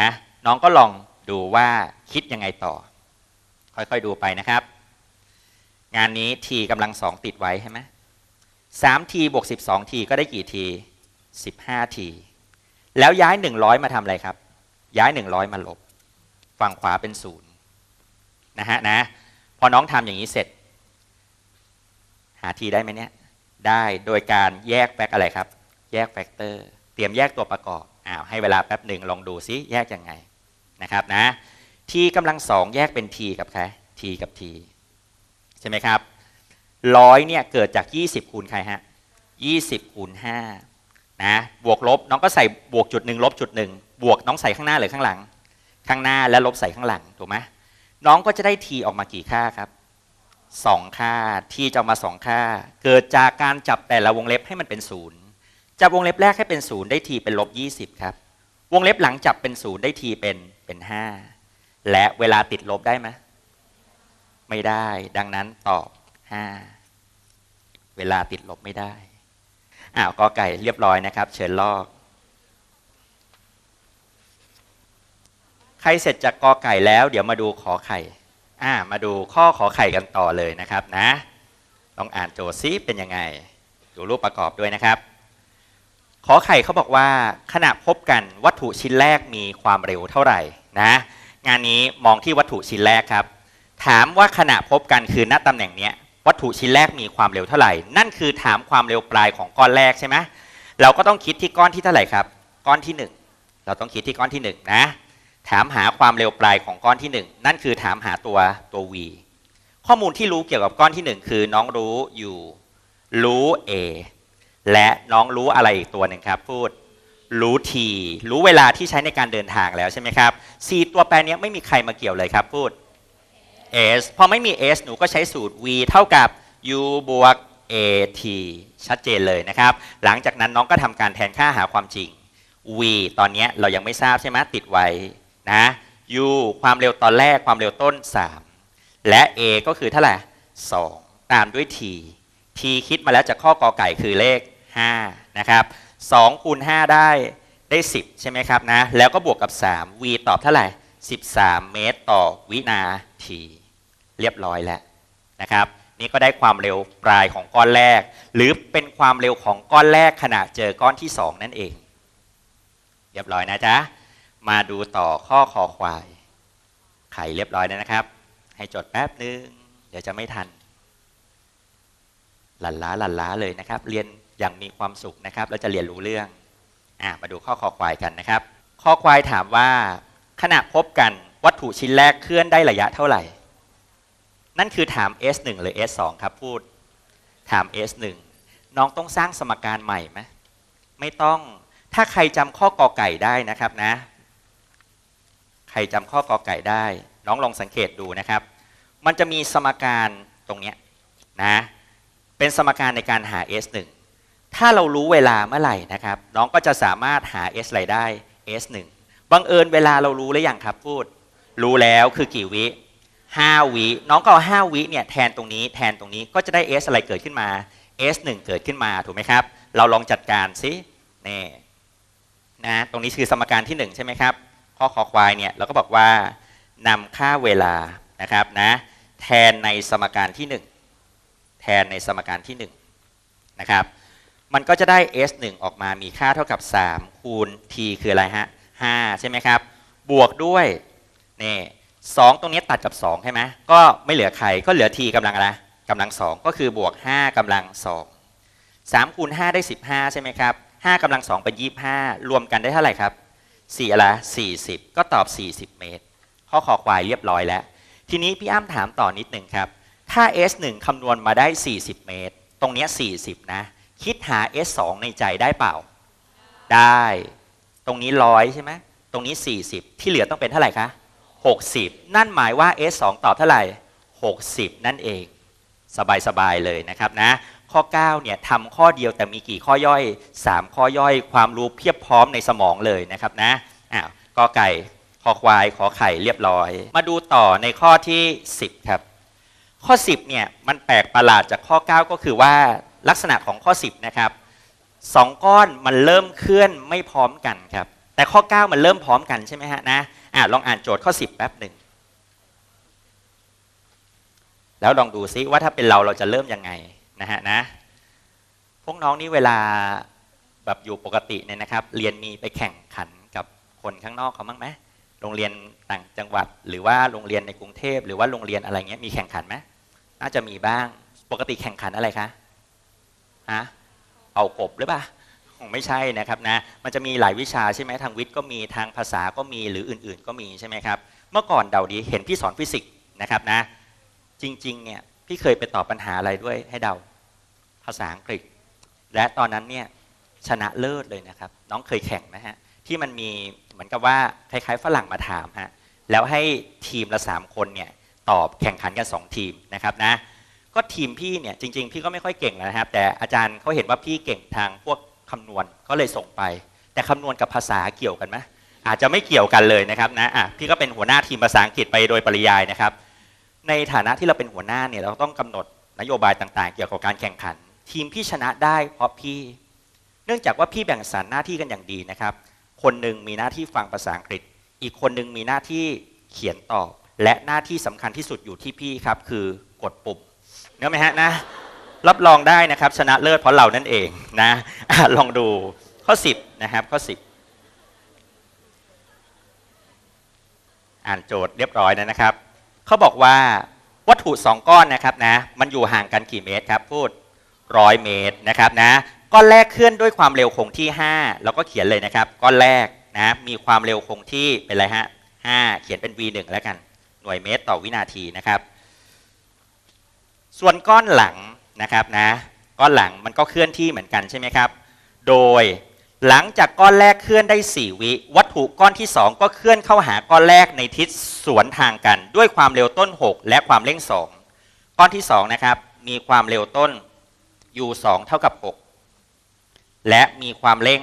นะน้องก็ลองดูว่าคิดยังไงต่อ ค่อยๆดูไปนะครับ งานนี้ทีกำลังสองติดไว้ใช่ไหมสามทีบวกสิบสองทีก็ได้กี่ทีสิบห้าที แล้วย้ายหนึ่งร้อยมาทำอะไรครับ ย้ายหนึ่งร้อยมาลบ ฝั่งขวาเป็นศูนย์นะฮะนะ พอน้องทำอย่างนี้เสร็จ หาทีได้ไหมเนี่ย ได้โดยการแยกแฟกอะไรครับ แยกแฟกเตอร์ เตรียมแยกตัวประกอบ อ้าวให้เวลาแป๊บหนึ่งลองดูซิแยกยังไงนะครับนะทีกำลังสองแยกเป็นทีกับใครทีกับทีใช่ไหมครับร้อยเนี่ยเกิดจาก 20 คูณใครฮะ20 คูณ5นะบวกลบน้องก็ใส่บวกจุดหนึ่งลบจุดหนึ่งบวกน้องใส่ข้างหน้าหรือข้างหลัง ข้างหน้าและลบใส่ข้างหลังถูกไหมน้องก็จะได้ทีออกมากี่ค่าครับสองค่าทีจะออกมาสองค่า เกิดจากการจับแต่ละวงเล็บให้มันเป็นศูนย์ จับวงเล็บแรกให้เป็นศูนย์ได้ทีเป็นลบยี่สิบครับ วงเล็บหลังจับเป็นศูนย์ได้ทีเป็นเป็นห้าและเวลาติดลบได้ไหมไม่ได้ ดังนั้นตอบห้าเวลาติดลบไม่ได้อ้าวกอไก่เรียบร้อยนะครับ เชิญลอก ใครเสร็จจากกอไก่แล้ว เดี๋ยวมาดูขอไข่อ่ามาดูข้อขอไข่กันต่อเลยนะครับนะลองอ่านโจทย์ซิเป็นยังไง ดูรูปประกอบด้วยนะครับ ขอไข่เขาบอกว่าขณะพบกันวัตถุชิ้นแรกมีความเร็วเท่าไหร่นะงานนี้มองที่วัตถุชิ้นแรกครับ ถามว่าขณะพบกันคือณตำแหน่งเนี้ยวัตถุชิ้นแรกมีความเร็วเท่าไหร่ นั่นคือถามความเร็วปลายของก้อนแรกใช่ไหมเราก็ต้องคิดที่ก้อนที่เท่าไหร่ครับ ก้อนที่หนึ่งเราต้องคิดที่ก้อนที่หนึ่งนะ ถามหาความเร็วปลายของก้อนที่หนึ่งนั่นคือถามหาตัวตัว v ข้อมูลที่รู้เกี่ยวกับก้อนที่หนึ่งคือน้องรู้ u รู้ a และน้องรู้อะไรอีกตัวหนึ่งครับ พูดรู้ t รู้เวลาที่ใช้ในการเดินทางแล้วใช่ไหมครับ c ตัวแปรนี้ไม่มีใครมาเกี่ยวเลยครับพูด s พอไม่มี s หนูก็ใช้สูตร v เท่ากับ u บวก at ชัดเจนเลยนะครับ หลังจากนั้นน้องก็ทำการแทนค่าหาความจริง v ตอนนี้เรายังไม่ทราบใช่ไหมติดไว้นะ u ความเร็วตอนแรกความเร็วต้น 3 และ a ก็คือเท่าไหร่2ตามด้วย t t คิดมาแล้วจากข้อกอไก่คือเลข 5นะครับ2คูณ5ได้ได้ 10 ใช่ไหมครับนะ แล้วก็บวกกับ 3 v ตอบเท่าไหร่ 13 เมตรต่อวินาที เรียบร้อยแล้วนะครับ นี่ก็ได้ความเร็วปลายของก้อนแรก หรือเป็นความเร็วของก้อนแรกขณะเจอก้อนที่ 2 นั่นเอง เรียบร้อยนะจ๊ะ มาดูต่อข้อคอควาย ไขเรียบร้อยแล้วนะครับ ให้จดแป๊บนึง เดี๋ยวจะไม่ทัน หลันล้าหลันล้าเลยนะครับ เรียน อย่างมีความสุขนะครับแล้วจะเรียนรู้เรื่องอมาดูข้อคอควายกันนะครับ ข้อควายถามว่า ขณะพบกันวัตถุชิ้นแรกเคลื่อนได้ระยะเท่าไหร่ นั่นคือถาม S1 หรือ S2 ครับพูดถาม S1 น้องต้องสร้างสมการใหม่ไหมไม่ต้องถ้าใครจำข้อกอไก่ได้นะครับนะ ใครจำข้อกอไก่ได้ น้องลองสังเกตดูนะครับ มันจะมีสมการตรงเนี้ยนะเป็นสมการในการหา S1 ถ้าเรารู้เวลาเมื่อไหร่นะครับ น้องก็จะสามารถหา S อะไรได้ S1 บังเอิญเวลาเรารู้หรือยังครับพูด รู้แล้วคือกี่วิ 5 วิ น้องก็เอา 5 วิเนี่ยแทนตรงนี้แทนตรงนี้ก็จะได้ S อะไรเกิดขึ้นมา S1 เกิดขึ้นมาถูกไหมครับ เราลองจัดการสินี่นะตรงนี้คือสมการที่ 1 ใช่ไหมครับ ข้อคอควายเนี่ยเราก็บอกว่านำค่าเวลานะครับนะแทนในสมการที่ 1 แทนในสมการที่1นะครับ มันก็จะได้ s1 ออกมามีค่าเท่ากับ 3 คูณ t คืออะไรฮะ 5 ใช่ไหมครับ บวกด้วยนี่สองตรงนี้ตัดกับ 2 ใช่ไหมก็ไม่เหลือใครก็เหลือ t กำลังอะไรกำลัง 2 ก็คือบวก 5กำลัง 2 3 คูณ 5 ได้ 15 ใช่ไหมครับ5กำลัง 2 เป็น 25 รวมกันได้เท่าไหร่ครับ4อะไร40 ก็ตอบ 40 เมตร ข้อขอควายเรียบร้อยแล้ว ทีนี้พี่อ้ำถามต่อนิดหนึ่งครับ ถ้า S1 คำนวณมาได้ 40 เมตร ตรงเนี้ย40 นะ คิดหา S2 ในใจได้เปล่า ได้ ตรงนี้ร้อยใช่ไหมตรงนี้ 40 ที่เหลือต้องเป็นเท่าไหร่คะ 60 นั่นหมายว่า S2 ตอบเท่าไหร่ 60 นั่นเอง สบายๆเลยนะครับนะ ข้อ 9 เนี่ยทำข้อเดียวแต่มีกี่ข้อย่อย 3 ข้อย่อยความรู้เพียบพร้อมในสมองเลยนะครับนะอ้าวกอไก่คอควายขอไข่เรียบร้อย มาดูต่อในข้อที่ 10 ครับ ข้อ 10 เนี่ยมันแปลกประหลาดจากข้อ 9 ก็คือว่า ลักษณะของข้อ 10 นะครับสองก้อนมันเริ่มเคลื่อนไม่พร้อมกันครับ แต่ข้อ 9 มันเริ่มพร้อมกันใช่ไหมฮะนะอะลองอ่านโจทย์ข้อ 10 แป๊บหนึ่งแล้วลองดูซิว่าถ้าเป็นเราเราจะเริ่มยังไงนะฮะนะพวกน้องนี่เวลาแบบอยู่ปกติเนี่ยนะครับ เรียนมีไปแข่งขันกับคนข้างนอกเขาบ้างไหมโรงเรียนต่างจังหวัด หรือว่าโรงเรียนในกรุงเทพหรือว่าโรงเรียนอะไรเงี้ยมีแข่งขันไหมน่าจะมีบ้างปกติแข่งขันอะไรคะ ฮะเอากบหรือเปล่าคงไม่ใช่นะครับนะมันจะมีหลายวิชาใช่ไหมทางวิทย์ก็มีทางภาษาก็มีหรืออื่นๆก็มีใช่ไหมครับเมื่อก่อนเดาดีเห็นพี่สอนฟิสิกส์นะครับนะจริงๆเนี่ยพี่เคยไปตอบปัญหาอะไรด้วยให้เดาภาษาอังกฤษ และตอนนั้นเนี่ยชนะเลิศเลยนะครับ น้องเคยแข่งนะฮะที่มันมีเหมือนกับว่าคล้ายๆฝรั่งมาถามฮะแล้วให้ทีมละสามคนเนี่ยตอบแข่งขันกันสองทีมนะครับนะ ก็ทีมพี่เนี่ยจริง ๆ พี่ก็ไม่ค่อยเก่งนะครับ แต่อาจารย์เขาเห็นว่าพี่เก่งทางพวกคำนวณก็เลยส่งไป แต่คำนวณกับภาษาเกี่ยวกันไหมอาจจะไม่เกี่ยวกันเลยนะครับนะอะพี่ก็เป็นหัวหน้าทีมภาษาอังกฤษไปโดยปริยายนะครับ ในฐานะที่เราเป็นหัวหน้าเนี่ยเราต้องกำหนดนโยบายต่าง ๆ เกี่ยวกับการแข่งขัน ทีมพี่ชนะได้เพราะพี่ เนื่องจากว่าพี่แบ่งสรรหน้าที่กันอย่างดีนะครับ คนหนึ่งมีหน้าที่ฟังภาษาอังกฤษ อีกคนหนึ่งมีหน้าที่เขียนตอบ และหน้าที่สำคัญที่สุดอยู่ที่พี่ครับคือกดปุ่ม เนื้อไหมฮะนะรับรองได้นะครับ ชนะเลิศเพราะเรานั่นเองนะอะลองดูข้อ 10 นะครับข้อ 10 อ่านโจทย์เรียบร้อยแล้วนะครับเขาบอกว่าวัตถุสองก้อนนะครับนะมันอยู่ห่างกันกี่เมตรครับพูดร้อยเมตรนะครับนะก้อนแรกเคลื่อนด้วยความเร็วคงที่5เราก็เขียนเลยนะครับก้อนแรกนะมีความเร็วคงที่เป็นอะไรฮะ5เขียนเป็น v1 แล้วกัน หน่วยเมตรต่อวินาทีนะครับ ส่วนก้อนหลังนะครับนะก้อนหลังมันก็เคลื่อนที่เหมือนกันใช่ไหมครับ โดยหลังจากก้อนแรกเคลื่อนได้ 4 วิ วัตถุก้อนที่ 2 ก็เคลื่อนเข้าหาก้อนแรกในทิศสวนทางกัน ด้วยความเร็วต้น 6 และความเร่ง 2 ก้อนที่2นะครับมีความเร็วต้น u 2เท่ากับ 6 และมีความเร่ง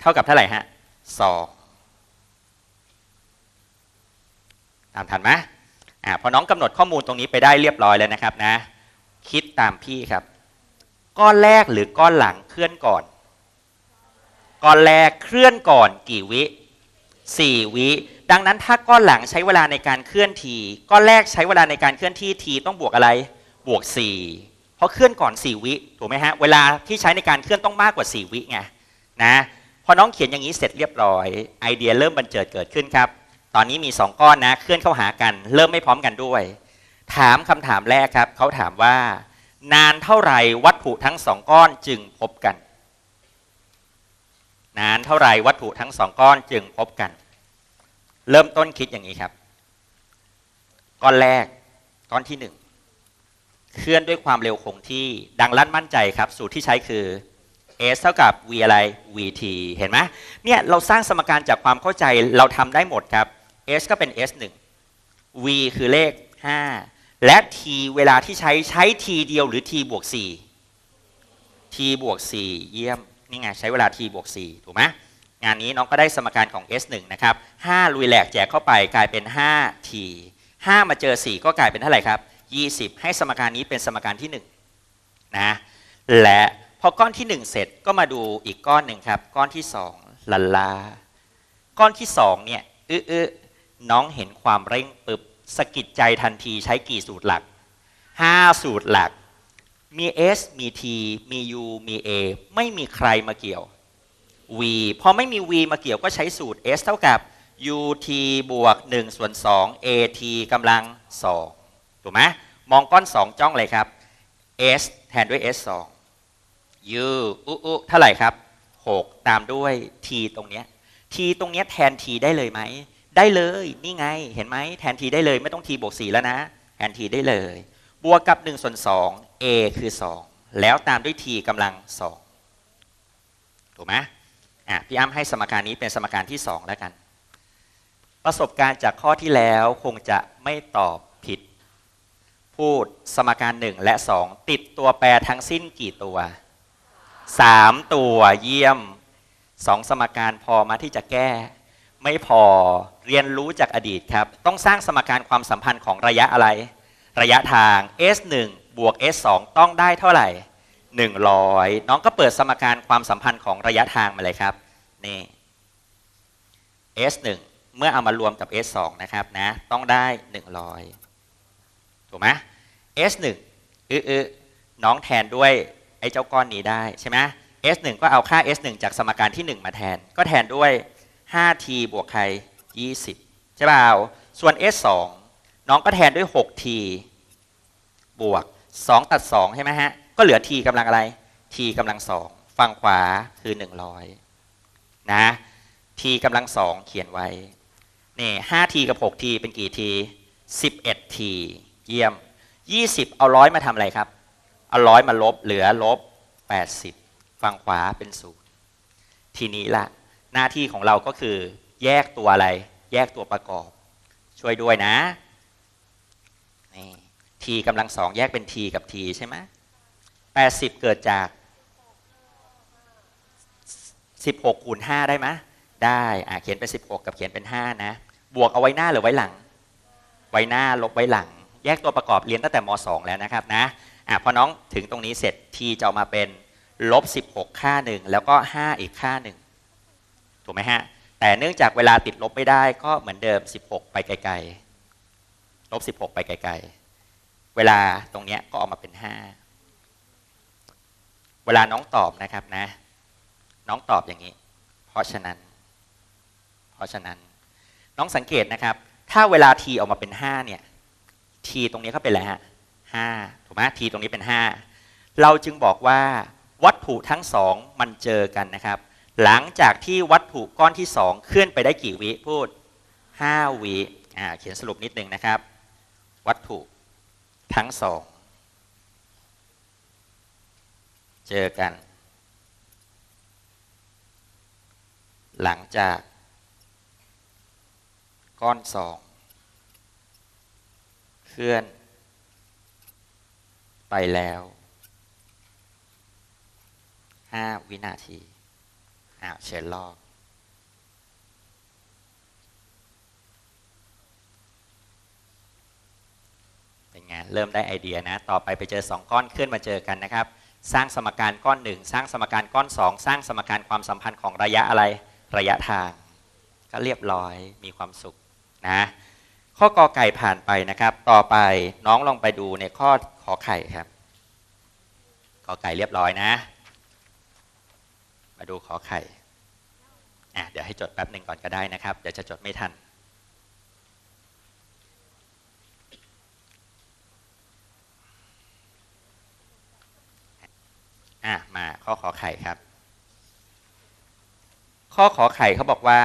เท่ากับเท่าไหร่ฮะ2ตามทันไหมอ่าพอน้องกำหนดข้อมูลตรงนี้ไปได้เรียบร้อยแล้วนะครับนะ คิดตามพี่ครับ ก้อนแรกหรือก้อนหลังเคลื่อนก่อน ก้อนแรกเคลื่อนก่อนกี่วิ4วิดังนั้นถ้าก้อนหลังใช้เวลาในการเคลื่อนทีก้อนแรกใช้เวลาในการเคลื่อนที่ทีต้องบวกอะไร บวก 4 เพราะเคลื่อนก่อน 4 วิถูกไหมฮะเวลาที่ใช้ในการเคลื่อนต้องมากกว่า 4 วิไงนะพอน้องเขียนอย่างนี้เสร็จเรียบร้อย ไอเดียเริ่มบันเจิดเกิดขึ้นครับ ตอนนี้มี 2 ก้อนนะ เคลื่อนเข้าหากัน เริ่มไม่พร้อมกันด้วย ถามคำถามแรกครับ เขาถามว่า นานเท่าไหร่วัตถุทั้งสองก้อนจึงพบกัน นานเท่าไหร่วัตถุทั้งสองก้อนจึงพบกัน เริ่มต้นคิดอย่างนี้ครับ ก้อนแรกก้อนที่หนึ่งเคลื่อนด้วยความเร็วคงที่ดังลั่นมั่นใจครับ สูตรที่ใช้คือ s เท่ากับ v อะไร vt เห็นไหมเนี่ยเราสร้างสมการจากความเข้าใจเราทำได้หมดครับ s ก็เป็น s 1 v คือเลข 5 และ t เวลาที่ใช้ใช้ t เดียวหรือ t บวก 4 t บวก 4 เยี่ยม นี่ไง ใช้เวลา t บวก 4 ถูกไหมงานนี้น้องก็ได้สมการของ s 1นะครับ 5 ลุยแหลกแจกเข้าไปกลายเป็น 5t 5 มาเจอ 4 ก็กลายเป็นเท่าไหร่ครับ 20 ให้สมการนี้เป็นสมการที่ 1 นะ และพอก้อนที่ 1 เสร็จก็มาดูอีกก้อนหนึ่งครับ ก้อนที่ 2ลันลา ก้อนที่ 2 เนี่ยอื้อน้องเห็นความเร่งปึบ สกิดใจทันทีใช้กี่สูตรหลัก 5 สูตรหลัก มี S มี T มี U มี A ไม่มีใครมาเกี่ยว V พอไม่มี V มาเกี่ยวก็ใช้สูตร S เท่ากับ UT บวก1ส่วน2 AT กำลัง2ถูกไหมมองก้อน 2 จ้องเลยครับ S แทนด้วย S 2 U อุอุเท่าไหร่ครับ 6 ตามด้วย T ตรงเนี้ย T ตรงเนี้ยแทน T ได้เลยไหม ได้เลยนี่ไงเห็นไหมแทน T ได้เลยไม่ต้อง T บวก4แล้วนะ แทน T ได้เลย บวกกับ1ส่วน2 A คือ 2 แล้วตามด้วย T กำลัง 2 ถูกไหมอะพี่อ้ำให้สมการนี้เป็นสมการที่ 2 แล้วกัน ประสบการณ์จากข้อที่แล้วคงจะไม่ตอบผิด พูดสมการ 1 และ 2 ติดตัวแปรทั้งสิ้นกี่ตัว 3 ตัวเยี่ยม 2 สมการพอมาที่จะแก้ ไม่พอเรียนรู้จากอดีตครับ ต้องสร้างสมการความสัมพันธ์ของระยะอะไร ระยะทาง s 1 บวก s 2 ต้องได้เท่าไหร่ 100 น้องก็เปิดสมการความสัมพันธ์ของระยะทางมาเลยครับนี่ s 1 เมื่อเอามารวมกับ s 2 นะครับนะต้องได้ 100 ถูกไหม s 1 อื้อๆน้องแทนด้วยไอ้เจ้าก้อนนี้ได้ใช่ไหม s 1 ก็เอาค่า s 1 จากสมการที่ 1 มาแทน ก็แทนด้วย 5t บวกใคร 20 ใช่เปล่า ส่วน s 2น้องก็แทนด้วย 6t บวก 2 ตัด 2 ใช่ไหมฮะ ก็เหลือ t กำลังอะไร t กำลัง 2 ฝั่งขวาคือ 100 นะ t กำลัง 2 เขียนไว้ นี่ 5t กับ 6t เป็นกี่ t 11t เยี่ยม 20 เอาร้อยมาทำอะไรครับ เอาร้อยมาลบเหลือลบ 80 ฝั่งขวาเป็นศูนย์ทีนี้ละ หน้าที่ของเราก็คือ แยกตัวอะไร แยกตัวประกอบ ช่วยด้วยนะนี่ t กำลังสองแยกเป็น t กับ t ใช่ไหม80เกิดจาก16คูณ5ได้ไหมได้อะเขียนเป็น16กับเขียนเป็น5นะ บวกเอาไว้หน้าหรือไว้หลัง ไว้หน้าลบไว้หลัง แยกตัวประกอบเรียนตั้งแต่ม2แล้วนะครับนะอะพอน้องถึงตรงนี้เสร็จ t จะออกมาเป็นลบ16ค่าหนึ่งแล้วก็5อีกค่าหนึ่ง ถูกไหมฮะ แต่เนื่องจากเวลาติดลบไม่ได้ก็เหมือนเดิม 16 ไปไกลๆลบ16 ไปไกลๆ เวลาตรงเนี้ยก็ออกมาเป็น 5 เวลาน้องตอบนะครับนะ น้องตอบอย่างนี้ เพราะฉะนั้น เพราะฉะนั้น น้องสังเกตนะครับ ถ้าเวลา t ออกมาเป็น 5 เนี่ย t ตรงนี้ก็เป็นอะไรฮะ5ถูกไหม t ตรงนี้เป็น 5 เราจึงบอกว่าวัตถุทั้งสองมันเจอกันนะครับ หลังจากที่วัตถุก้อนที่สองเคลื่อนไปได้กี่วิพูด 5 วิอ่าเขียนสรุปนิดนึงนะครับ วัตถุทั้งสองเจอกัน หลังจาก ก้อนสองเคลื่อน ไปแล้ว 5 วินาที อ้าวเชิญลอก เป็นไง เริ่มได้ไอเดียนะ ต่อไปไปเจอ 2 ก้อนเคลื่อนมาเจอกันนะครับ สร้างสมการก้อน 1 สร้างสมการก้อน 2 สร้างสมการความสัมพันธ์ของระยะอะไร ระยะทาง ก็เรียบร้อย มีความสุขนะ ข้อกอไก่ผ่านไปนะครับ ต่อไปน้องลองไปดูในข้อขอไข่ครับกอไก่เรียบร้อยนะ มาดูขอไข่ อะเดี๋ยวให้จดแป๊บหนึ่งก่อนก็ได้นะครับ เดี๋ยวจะจดไม่ทันอะมาข้อขอไข่ครับ ข้อขอไข่เขาบอกว่า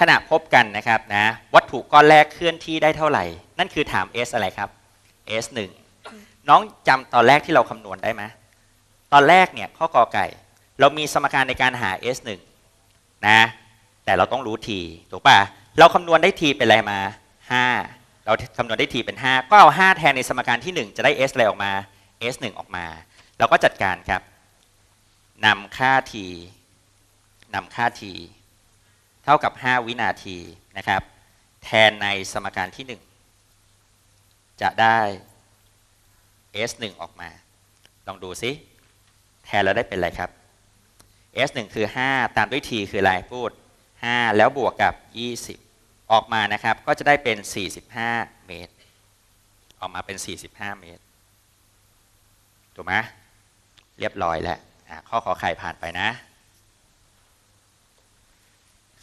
ขณะพบกันนะครับนะวัตถุก้อนแรกเคลื่อนที่ได้เท่าไหร่ นั่นคือถาม s อะไรครับ s 1 น้องจำตอนแรกที่เราคำนวณได้ไหมตอนแรกเนี่ยข้อกอไก่ เรามีสมการในการหา s 1 นะ แต่เราต้องรู้ t ถูกป่ะเราคำนวณได้ t เป็นอะไรมา 5 เราคำนวณได้ t เป็น 5 ก็เอา 5 แทนในสมการที่ 1 จะได้ s อะไรออกมา s 1 ออกมาเราก็จัดการครับนำค่า t นำค่า t เท่ากับ 5 วินาทีนะครับ แทนในสมการที่ 1 จะได้ s 1ออกมา ลองดูซิ แทนแล้วได้เป็นอะไรครับ s 1คือ 5 ตามด้วย t คืออะไรพูด 5 แล้วบวกกับ 20 ออกมานะครับ ก็จะได้เป็น 45 เมตร ออกมาเป็น 45 เมตร ถูกไหมเรียบร้อยแล้วอะข้อขอไข่ผ่านไปนะ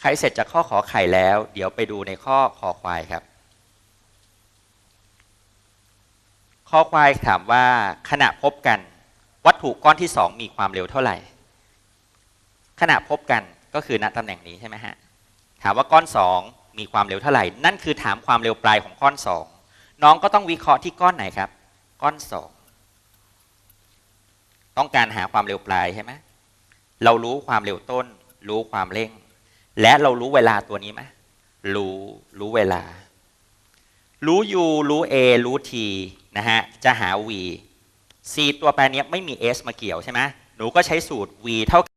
ใครเสร็จจากข้อขอไข่แล้ว เดี๋ยวไปดูในข้อคอควายครับข้อควายถามว่าขณะพบกัน วัตถุก้อนที่สองมีความเร็วเท่าไหร่ ขณะพบกันก็คือณตำแหน่งนี้ใช่ไหมฮะถามว่าก้อนสองมีความเร็วเท่าไหร่ นั่นคือถามความเร็วปลายของก้อนสองน้องก็ต้องวิเคราะห์ที่ก้อนไหนครับ ก้อนสองต้องการหาความเร็วปลายใช่ไหมเรารู้ความเร็วต้น รู้ความเร่ง และเรารู้เวลาตัวนี้ไหมรู้รู้เวลา รู้ u รู้ a รู้ t นะฮะจะหา v c ตัวแปรนี้ไม่มี s มาเกี่ยวใช่ไหมหนูก็ใช้สูตร v เท่ากับ